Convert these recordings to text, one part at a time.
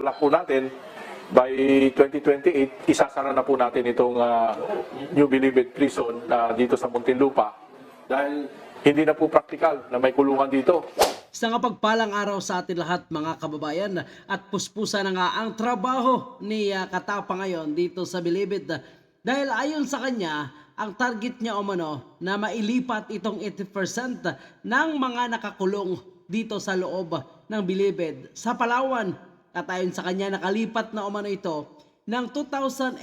Balak po natin, by 2028, isasara na po natin itong ah, New Bilibid Prison na dito sa Muntinlupa. Dahil hindi na po praktikal na may kulungan dito. Sa nga pagpalang araw sa atin lahat mga kababayan at puspusa na nga ang trabaho ni ah, Katapa ngayon dito sa Bilibid. Dahil ayon sa kanya, ang target niya umano na mailipat itong 80% ng mga nakakulong dito sa loob ng Bilibid sa Palawan. At ayon sa kanya, nakalipat na umano ito ng 2,800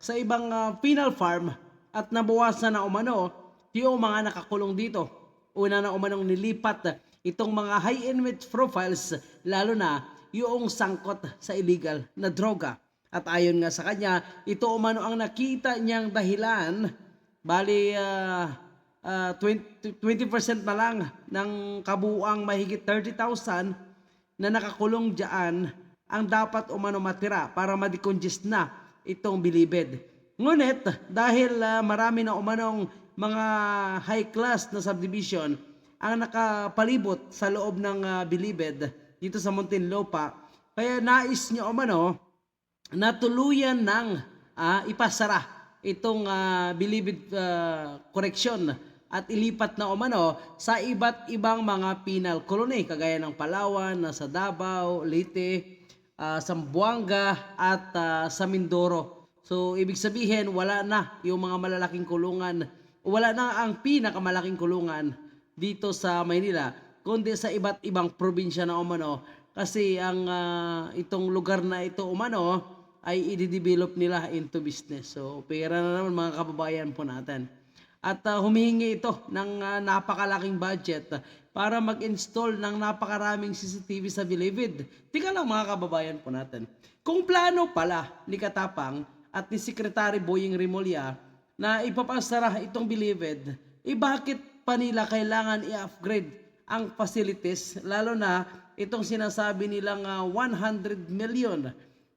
sa ibang ah, penal farm at nabawasan na umano yung mga nakakulong dito. Una na umanong nilipat itong mga high enriched profiles lalo na yung sangkot sa illegal na droga. At ayon nga sa kanya, ito umano ang nakita niyang dahilan bali ah, ah, 20, 20% na lang ng kabuuang mahigit 30,000 na nakakulong diyan ang dapat umano matira para ma-decongest na itong bilibid. Ngunit dahil ah, marami na umanong mga high class na subdivision ang nakapalibot sa loob ng ah, bilibid dito sa Muntinlupa, kaya nais niya umano na tuluyan ng ah, ipasara itong ah, bilibid ah, correction at ilipat na umano sa iba't ibang mga penal colony kagaya ng Palawan, nasa Davao, Leyte, ah, Zamboanga at ah, sa Mindoro. So ibig sabihin wala na yung mga malalaking kulungan, wala na ang pinakamalaking kulungan dito sa Maynila kundi sa iba't ibang probinsya na umano kasi ang ah, itong lugar na ito umano ay i-develop nila into business. So pera na naman mga kababayan po natin. At ah, humihingi ito ng ah, napakalaking budget para mag-install ng napakaraming CCTV sa Bilibid. Tika lang mga kababayan po natin. Kung plano pala ni Katapang at ni Secretary Boying Rimulya na ipapasara itong Bilibid, eh bakit pa nila kailangan i-upgrade ang facilities lalo na itong sinasabi nilang ah, 100 million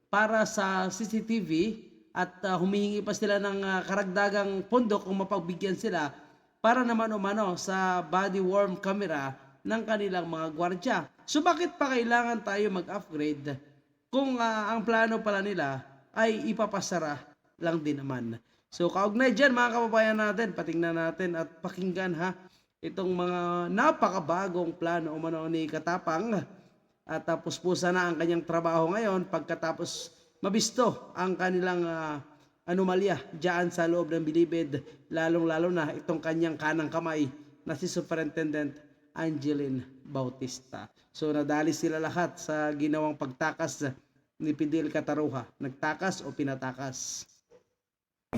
para sa CCTV at ah, humihingi pa sila ng ah, karagdagang pondo kung mapagbigyan sila para naman umano sa body worn camera ng kanilang mga gwardya. So bakit pa kailangan tayo mag-upgrade kung ah, ang plano pala nila ay ipapasara lang din naman. So kaugnay dyan mga kababayan natin, patingnan natin at pakinggan ha itong mga napakabagong plano umano ni Katapang at tapos pusa na ang kanyang trabaho ngayon pagkatapos mabisto ang kanilang ah, anomalya diyan sa loob ng bilibid lalong-lalo na itong kanyang kanang kamay na si Superintendent Angeline Bautista. So nadali sila lahat sa ginawang pagtakas ni Fidel Cataruha. Nagtakas o pinatakas?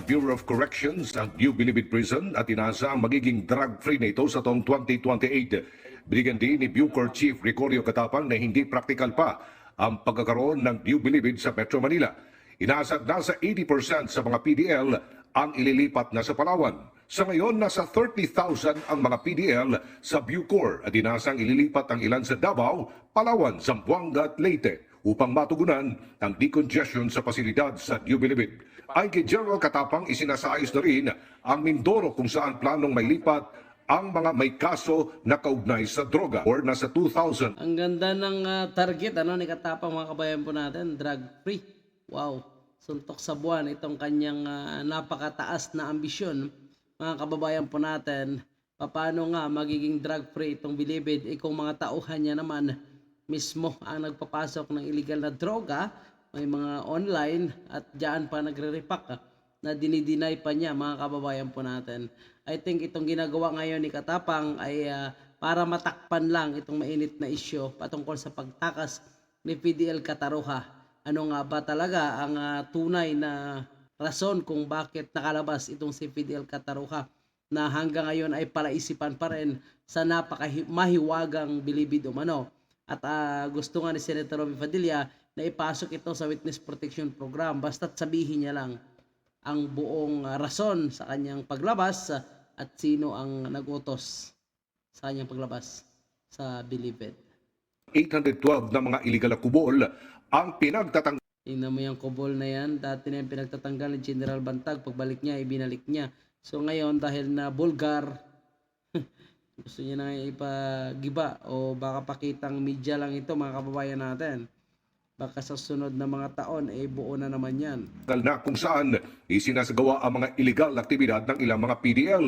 Bureau of Corrections ang New Bilibid Prison at inasa ang magiging drug-free na ito sa taong 2028. Binigyan din ni Bucor Chief Ricorio Katapang na hindi praktikal pa ang pagkakaroon ng New Bilibid sa Metro Manila. Inaasa at nasa 80% sa mga PDL ang ililipat na sa Palawan. Sa ngayon, nasa 30,000 ang mga PDL sa Bucor at inasang ililipat ang ilan sa Davao, Palawan, Zamboanga at Leyte upang matugunan ang decongestion sa pasilidad sa New Bilibid. Ay kay General Katapang isinasayos na rin ang Mindoro kung saan planong may lipat ang mga may kaso na kaugnay sa droga or nasa 2,000 Ang ganda ng ah, target ano ni Katapang mga kabayan po natin, drug free. Wow. Suntok sa buwan itong kanyang ah, napakataas na ambisyon. Mga kababayan po natin, paano nga magiging drug free itong bilibid eh kung mga tauhan niya naman mismo ang nagpapasok ng illegal na droga, may mga online at diyan pa nagre-repack ah, na dinidinay pa niya mga kababayan po natin. I think itong ginagawa ngayon ni Katapang ay ah, para matakpan lang itong mainit na isyo patungkol sa pagtakas ni PDL Kataruha. Ano nga ba talaga ang ah, tunay na rason kung bakit nakalabas itong si PDL Kataruha na hanggang ngayon ay palaisipan pa rin sa napakahiwagang bilibid umano. At ah, gusto nga ni Senator Robby Padilla na ipasok ito sa Witness Protection Program basta't sabihin niya lang ang buong ah, rason sa kanyang paglabas ah, at sino ang nagutos sa kanyang paglabas sa Bilibid. 812 na mga illegal na kubol ang pinagtatang Tingnan mo yung kubol na yan. Dati na yung pinagtatanggal ni General Bantag. Pagbalik niya, ibinalik niya. So ngayon, dahil na bulgar, gusto niya na ipagiba o baka pakitang media lang ito mga kababayan natin. Baka sa sunod na mga taon, eh buo na naman yan. na kung saan isinasagawa ang mga illegal na aktibidad ng ilang mga PDL.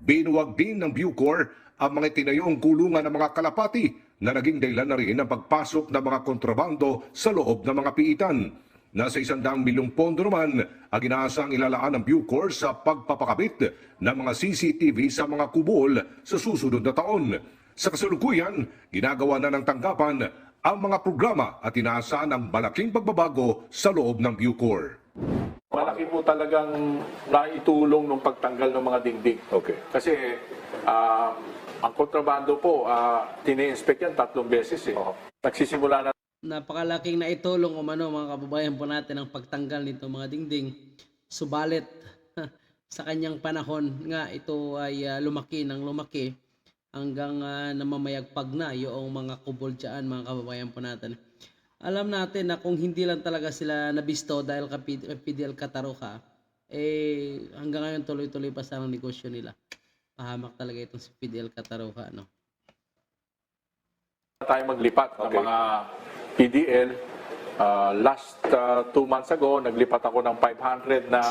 Binuwag din ng Bucor ang mga tinayong kulungan ng mga kalapati na naging dahilan na rin ng pagpasok ng mga kontrabando sa loob ng mga piitan. Nasa isandang milyong pondo naman ang inaasang ilalaan ng Bucor sa pagpapakabit ng mga CCTV sa mga kubol sa susunod na taon. Sa kasalukuyan, ginagawa na ng tanggapan ang mga programa at inaasahan ang malaking pagbabago sa loob ng Bucor. Malaki po talagang naitulong nung pagtanggal ng mga dingding. Okay. Kasi ah, ang kontrabando po, uh, tini-inspect yan tatlong beses eh. Nagsisimula na napakalaking naitulong umano mga kababayan po natin ang pagtanggal nito mga dingding. Subalit sa kanyang panahon nga ito ay ah, lumaki ng lumaki hanggang ah, namamayagpag na yung mga kubol dyan mga kababayan po natin. Alam natin na kung hindi lang talaga sila nabisto dahil kay PDL Kataroka, eh hanggang ngayon tuloy-tuloy pa sa ang negosyo nila. Pahamak talaga itong si PDL Kataroka. No? tayo maglipat ng mga PDL. Ah, last ah, two months ago, naglipat ako ng 500 na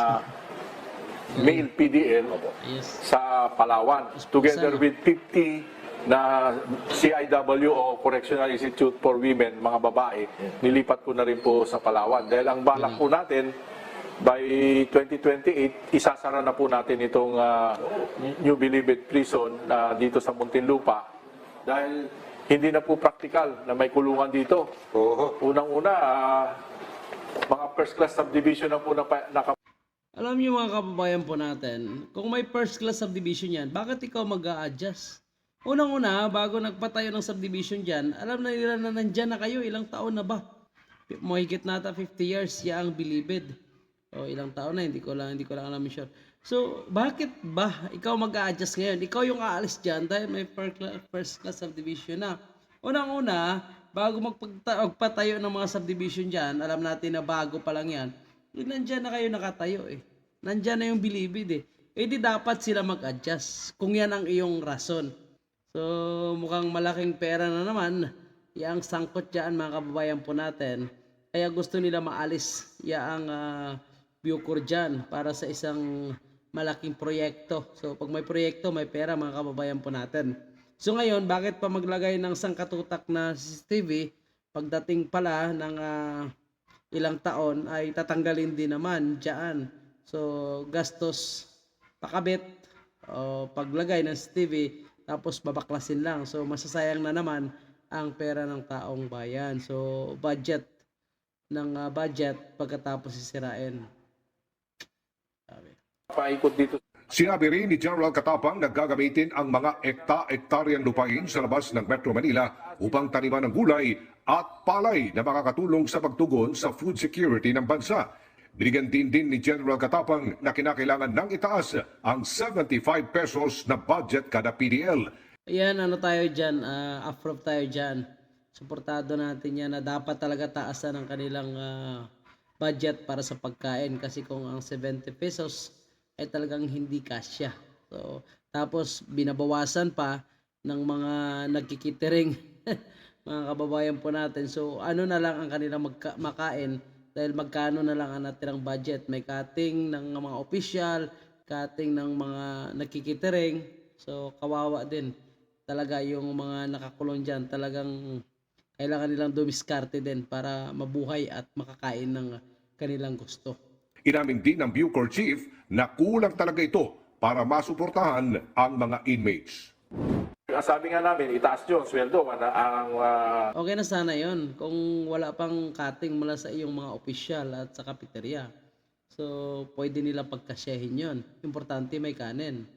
male PDL Yes. sa Palawan. Together with 50 na CIW o Correctional Institute for Women, mga babae, nilipat ko na rin po sa Palawan. Dahil ang balak po natin, by 2028, isasara na po natin itong ah, New Bilibid Prison ah, dito sa Muntinlupa. Dahil hindi na po practical na may kulungan dito. Unang-una, ah, mga first class subdivision na po na, naka Alam niyo mga kababayan po natin, kung may first class subdivision yan, bakit ikaw mag adjust Unang-una, bago nagpatayo ng subdivision dyan, alam na nila na nandyan na kayo, ilang taon na ba? Mahigit nata 50 years, ya ang bilibid. O ilang taon na, hindi ko lang, hindi ko lang alam sure. So, bakit ba ikaw mag adjust ngayon? Ikaw yung aalis dyan dahil may first class, subdivision na. Unang-una, bago magpagta- magpatayo ng mga subdivision dyan, alam natin na bago pa lang yan, eh, nandyan na kayo nakatayo eh. Nandyan na yung bilibid eh. Eh di dapat sila mag-adjust kung yan ang iyong rason. So mukhang malaking pera na naman yang sangkot dyan mga kababayan po natin. Kaya gusto nila maalis yaang uh, Bucor dyan para sa isang malaking proyekto. So pag may proyekto, may pera mga kababayan po natin. So ngayon, bakit pa maglagay ng sangkatutak na CCTV pagdating pala ng ah, ilang taon ay tatanggalin din naman dyan. So gastos pakabit o paglagay ng CCTV tapos babaklasin lang. So masasayang na naman ang pera ng taong bayan. So budget ng ah, budget pagkatapos sisirain. Sabi. paikot dito Sinabi rin ni General Katapang na gagamitin ang mga ekta-ektaryang lupain sa labas ng Metro Manila upang taniman ng gulay at palay na makakatulong sa pagtugon sa food security ng bansa. Binigyan din din ni General Katapang na kinakailangan ng itaas ang 75 pesos na budget kada PDL. Ayan, ano tayo dyan, uh, approve tayo dyan. Suportado natin yan na dapat talaga taasan ang kanilang ah, budget para sa pagkain kasi kung ang 70 pesos ay talagang hindi kasya. So, tapos binabawasan pa ng mga nagkikitering mga kababayan po natin. So, ano na lang ang kanilang magka- makain dahil magkano na lang ang natirang budget. May cutting ng mga official, cutting ng mga nagkikitering. So, kawawa din. Talaga yung mga nakakulong dyan, talagang kailangan nilang dumiskarte din para mabuhay at makakain ng kanilang gusto. Inamin din ng Bucor Chief na kulang talaga ito para masuportahan ang mga inmates. Sabi nga namin, itaas ang sweldo. Ang, ang ah, Okay na sana yon kung wala pang cutting mula sa iyong mga opisyal at sa kapiterya. So, pwede nila pagkasyahin yon. Importante may kanin.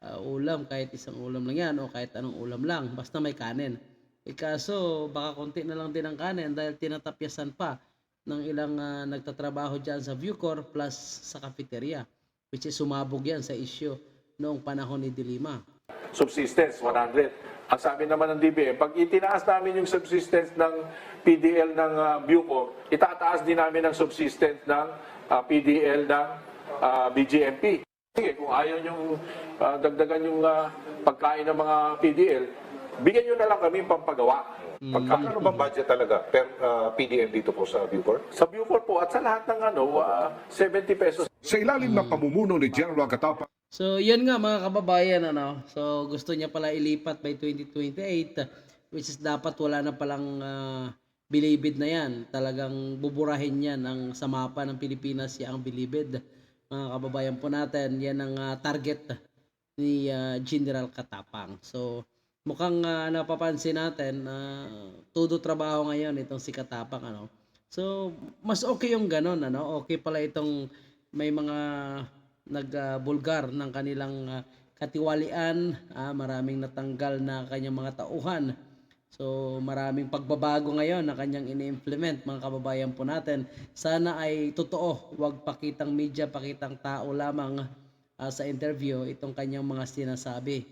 Ah, ulam, kahit isang ulam lang yan o kahit anong ulam lang, basta may kanin. Eh kaso, baka konti na lang din ang kanin dahil tinatapyasan pa ng ilang ah, nagtatrabaho dyan sa Bucor plus sa cafeteria. Which is sumabog yan sa issue noong panahon ni Dilima. Subsistence, 100. Ang sabi naman ng DBM, pag itinaas namin yung subsistence ng PDL ng uh, Bucor, itataas din namin ang subsistence ng ah, PDL ng ah, BGMP. Sige, kung ayaw yung dagdagan yung ah, pagkain ng mga PDL, bigyan nyo na lang kami pampagawa. Pagkakano bang budget talaga per ah, PDM dito po sa Bucor? Sa Bucor po at sa lahat ng ano, ah, 70 pesos Sa ilalim ng pamumuno ni General Katapang, So, yun nga mga kababayan, ano. So, gusto niya pala ilipat by 2028, uh, which is dapat wala na palang ah, bilibid na yan. Talagang buburahin yan ang sa mapa ng Pilipinas yung bilibid. Mga kababayan po natin, yan ang ah, target ni ah, General Katapang. So, mukhang ah, napapansin natin na todo trabaho ngayon itong si Katapang, ano. So, mas okay yung ganun, ano. Okay pala itong may mga nagbulgar ng kanilang ah, katiwalian, ah, maraming natanggal na kanyang mga tauhan. So maraming pagbabago ngayon na kanyang ini-implement mga kababayan po natin. Sana ay totoo, huwag pakitang media, pakitang tao lamang ah, sa interview itong kanyang mga sinasabi.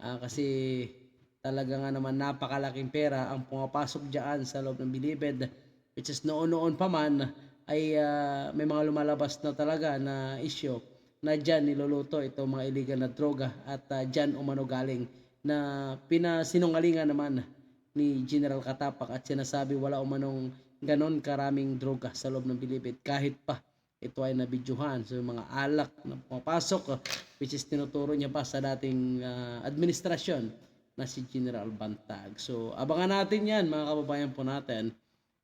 Ah, kasi talaga nga naman napakalaking pera ang pumapasok diyan sa loob ng bilibid which is noon-noon pa man ay ah, may mga lumalabas na talaga na issue na dyan niluluto itong mga illegal na droga at ah, dyan umano galing na pinasinungalingan naman ni General Katapak at sinasabi wala umanong ganon karaming droga sa loob ng bilibid kahit pa ito ay nabidyuhan so mga alak na pumapasok ah, which is tinuturo niya pa sa dating ah, administrasyon na si General Bantag. So abangan natin yan mga kababayan po natin.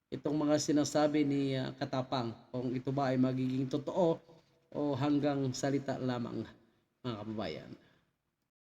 Itong mga sinasabi ni ah, Katapang kung ito ba ay magiging totoo o hanggang salita lamang mga kababayan.